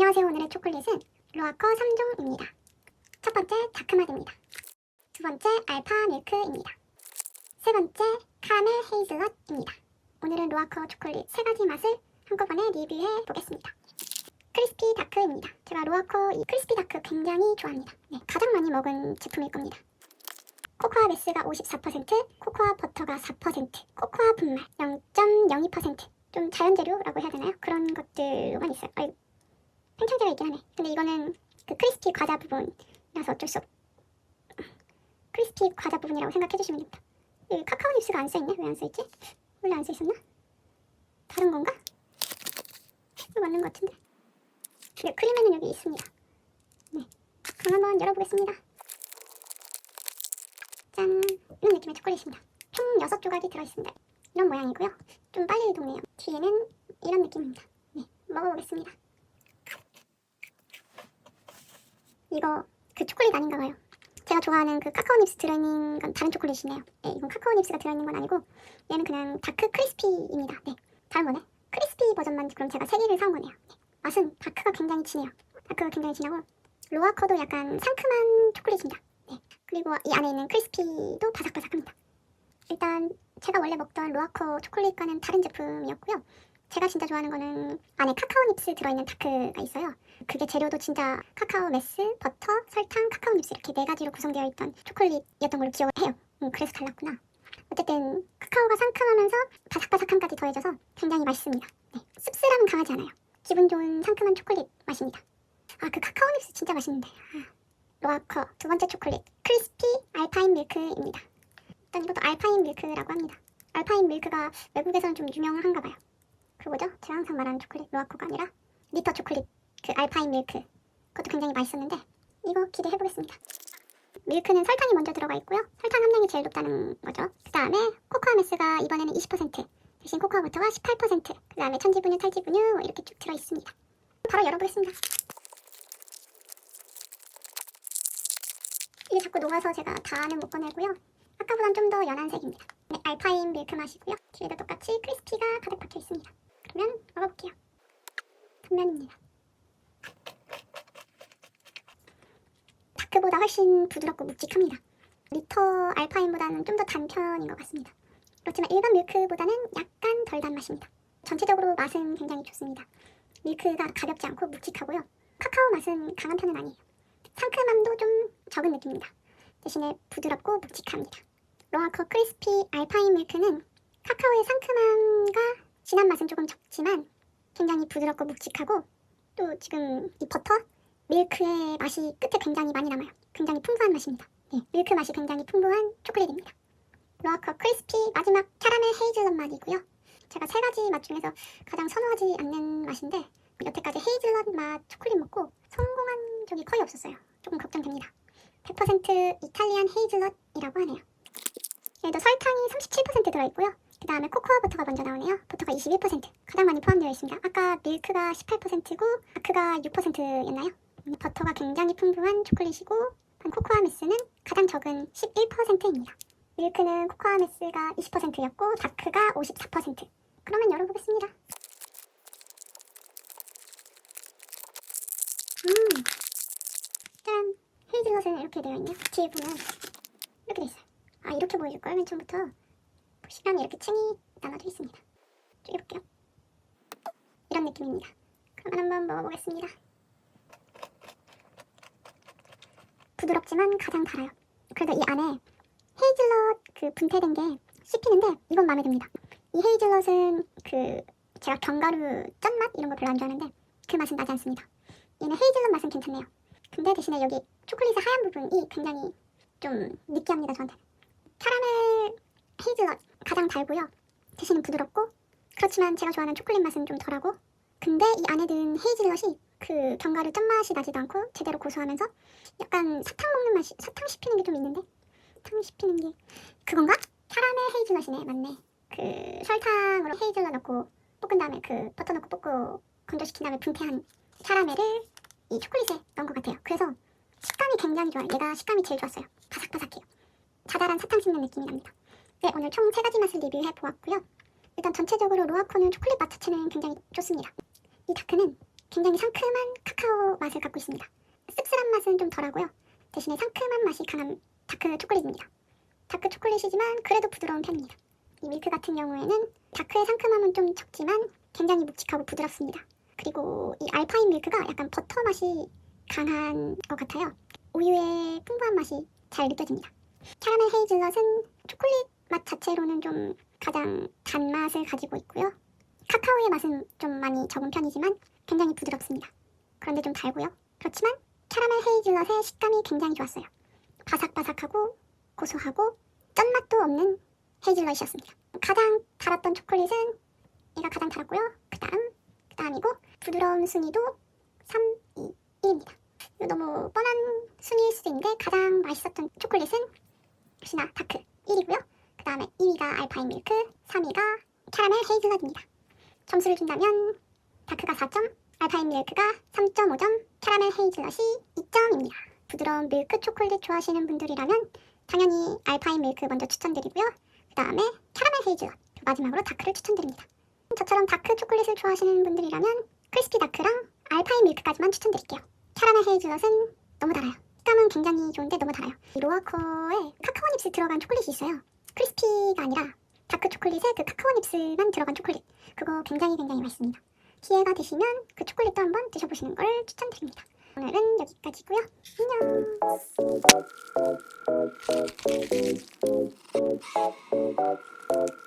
안녕하세요. 오늘의 초콜릿은 로아커 3종입니다. 첫 번째 다크마드입니다. 두 번째 알파 밀크입니다. 세 번째 카라멜 헤이즐넛입니다. 오늘은 로아커 초콜릿 세 가지 맛을 한꺼번에 리뷰해 보겠습니다. 크리스피 다크입니다. 제가 로아커 이 크리스피 다크 굉장히 좋아합니다. 네, 가장 많이 먹은 제품일 겁니다. 코코아 베스가 54%, 코코아 버터가 4%, 코코아 분말 0.02%, 좀 자연재료라고 해야 되나요? 그런 것들만 있어요. 아이, 팽창제가 있긴 하네. 근데 이거는 그 크리스피 과자 부분이라서 어쩔 수 없. 크리스피 과자 부분이라고 생각해 주시면 됩니다. 여기 카카오 닙스가 안 써있네? 왜 안 써있지? 원래 안 써있었나? 다른 건가? 이거 맞는 것 같은데. 네, 크림에는 여기 있습니다. 네. 그럼 한번 열어보겠습니다. 짠! 이런 느낌의 초콜릿입니다. 총 6조각이 들어있습니다. 이런 모양이고요. 좀 빨리 녹네요. 뒤에는 이런 느낌입니다. 네, 먹어보겠습니다. 이거 그 초콜릿 아닌가 봐요. 제가 좋아하는 그 카카오 닙스 들어있는 건 다른 초콜릿이네요. 네, 이건 카카오 닙스가 들어있는 건 아니고 얘는 그냥 다크 크리스피입니다. 네, 다른 거네. 크리스피 버전만 그럼 제가 세 개를 사온 거네요. 네, 맛은 다크가 굉장히 진해요. 다크가 굉장히 진하고 로아커도 약간 상큼한 초콜릿입니다. 네, 그리고 이 안에 있는 크리스피도 바삭바삭합니다. 일단 제가 원래 먹던 로아커 초콜릿과는 다른 제품이었고요. 제가 진짜 좋아하는 거는 안에 카카오 닙스 들어있는 다크가 있어요. 그게 재료도 진짜 카카오 메스, 버터, 설탕, 카카오 닙스 이렇게 네 가지로 구성되어 있던 초콜릿이었던 걸로 기억을 해요. 음, 그래서 달랐구나. 어쨌든 카카오가 상큼하면서 바삭바삭함까지 더해져서 굉장히 맛있습니다. 네, 씁쓸함은 강하지 않아요. 기분 좋은 상큼한 초콜릿 맛입니다. 아, 그 카카오 닙스 진짜 맛있는데. 아. 로아커 두 번째 초콜릿 크리스피 알파인 밀크입니다. 일단 이것도 알파인 밀크라고 합니다. 알파인 밀크가 외국에서는 좀 유명한가 봐요. 그 뭐죠? 제가 항상 말하는 초콜릿 로아코가 아니라 리터 초콜릿 그 알파인 밀크 그것도 굉장히 맛있었는데 이거 기대해 보겠습니다. 밀크는 설탕이 먼저 들어가 있고요. 설탕 함량이 제일 높다는 거죠. 그 다음에 코코아 메스가 이번에는 20% 대신 코코아 버터가 18%그 다음에 천지분유, 탈지분유 뭐 이렇게 쭉 들어 있습니다. 바로 열어보겠습니다. 이게 자꾸 녹아서 제가 다는 못 꺼내고요. 아까보단 좀 더 연한 색입니다. 네, 알파인 밀크 맛이고요. 뒤에도 똑같이 크리스피가 가득 박혀 있습니다. 그러면 먹어볼게요. 단면입니다. 다크보다 훨씬 부드럽고 묵직합니다. 리터 알파인보다는 좀 더 단 편인 것 같습니다. 그렇지만 일반 밀크보다는 약간 덜 단 맛입니다. 전체적으로 맛은 굉장히 좋습니다. 밀크가 가볍지 않고 묵직하고요. 카카오 맛은 강한 편은 아니에요. 상큼함도 좀 적은 느낌입니다. 대신에 부드럽고 묵직합니다. 로아커 크리스피 알파인 밀크는 카카오의 상큼함과 진한 맛은 조금 적지만 굉장히 부드럽고 묵직하고 또 지금 이 버터, 밀크의 맛이 끝에 굉장히 많이 남아요. 굉장히 풍부한 맛입니다. 네, 밀크 맛이 굉장히 풍부한 초콜릿입니다. 로아커 크리스피 마지막 캐러멜 헤이즐넛 맛이고요. 제가 세 가지 맛 중에서 가장 선호하지 않는 맛인데 여태까지 헤이즐넛 맛 초콜릿 먹고 성공한 적이 거의 없었어요. 조금 걱정됩니다. 100% 이탈리안 헤이즐넛이라고 하네요. 얘도 설탕이 37% 들어있고요. 그 다음에 코코아 버터가 먼저 나오네요. 버터가 21% 가장 많이 포함되어 있습니다. 아까 밀크가 18%고 다크가 6%였나요? 버터가 굉장히 풍부한 초콜릿이고 코코아 메스는 가장 적은 11%입니다. 밀크는 코코아 메스가 20%였고 다크가 54%. 그러면 열어보겠습니다. 음, 짠! 헤이즐넛은 이렇게 되어 있네요. 뒤에 보면 이렇게 돼 있어요. 아 이렇게 보여줄 걸맨 처음부터 보 시면 이렇게 층이 나눠져 있습니다. 쪼개볼게요. 이런 느낌입니다. 그러면 한번 먹어보겠습니다. 부드럽지만 가장 달아요. 그래도 이 안에 헤이즐넛 그 분태된 게 씹히는데 이건 마음에 듭니다. 이 헤이즐넛은 그 제가 견과류 짠맛 이런 거 별로 안 좋아하는데 그 맛은 나지 않습니다. 얘는 헤이즐넛 맛은 괜찮네요. 근데 대신에 여기 초콜릿의 하얀 부분이 굉장히 좀 느끼합니다 저한테. 캐러멜 헤이즐넛 가장 달고요. 대신에 부드럽고 그렇지만 제가 좋아하는 초콜릿 맛은 좀 덜하고 근데 이 안에 든 헤이즐넛이 그 견과류 짠맛이 나지도 않고 제대로 고소하면서 약간 사탕 먹는 맛이 사탕 씹히는 게 좀 있는데 사탕 씹히는 게 그건가? 캐러멜 헤이즐넛이네 맞네. 그 설탕으로 헤이즐넛 넣고 볶은 다음에 그 버터 넣고 볶고 건조시킨 다음에 분태한 캐러멜을 이 초콜릿에 넣은 것 같아요. 그래서 식감이 굉장히 좋아요. 얘가 식감이 제일 좋았어요. 바삭바삭해요. 자잘한 사탕 씹는 느낌이 납니다 네 오늘 총세 가지 맛을 리뷰해 보았고요 일단 전체적으로 로아코는 초콜릿 맛 자체는 굉장히 좋습니다 이 다크는 굉장히 상큼한 카카오 맛을 갖고 있습니다. 씁쓸한 맛은 좀 덜하고요. 대신에 상큼한 맛이 강한 다크 초콜릿입니다. 다크 초콜릿이지만 그래도 부드러운 편입니다. 이 밀크 같은 경우에는 다크의 상큼함은 좀 적지만 굉장히 묵직하고 부드럽습니다. 그리고 이 알파인 밀크가 약간 버터 맛이 강한 것 같아요. 우유의 풍부한 맛이 잘 느껴집니다. 캐러멜 헤이즐넛은 초콜릿 맛 자체로는 좀 가장 단맛을 가지고 있고요. 카카오의 맛은 좀 많이 적은 편이지만 굉장히 부드럽습니다. 그런데 좀 달고요. 그렇지만 캐러멜 헤이즐넛의 식감이 굉장히 좋았어요. 바삭바삭하고 고소하고 짠맛도 없는 헤이즐넛이었습니다. 가장 달았던 초콜릿은 얘가 가장 달았고요. 그 다음, 그 다음이고 부드러운 순위도 3, 2, 1입니다. 이거 너무 뻔한 순위일 수도 있는데 가장 맛있었던 초콜릿은 역시나 다크 1이고요. 그 다음에 2위가 알파인 밀크, 3위가 캐러멜 헤이즐넛입니다. 점수를 준다면 다크가 4점, 알파인 밀크가 3.5점, 캐러멜 헤이즐넛이 2점입니다. 부드러운 밀크 초콜릿 좋아하시는 분들이라면 당연히 알파인 밀크 먼저 추천드리고요. 그 다음에 캐러멜 헤이즐넛, 마지막으로 다크를 추천드립니다. 저처럼 다크 초콜릿을 좋아하시는 분들이라면 크리스피 다크랑 알파인 밀크까지만 추천드릴게요. 캐러멜 헤이즐넛은 너무 달아요. 식감은 굉장히 좋은데 너무 달아요. 이 로아코에 카카오 닙스 들어간 초콜릿이 있어요. 크리스피가 아니라 다크 초콜릿에 그 카카오 닙스만 들어간 초콜릿. 그거 굉장히 굉장히 맛있습니다. 기회가 되시면 그 초콜릿도 한번 드셔보시는 걸 추천드립니다. 오늘은 여기까지고요. 안녕.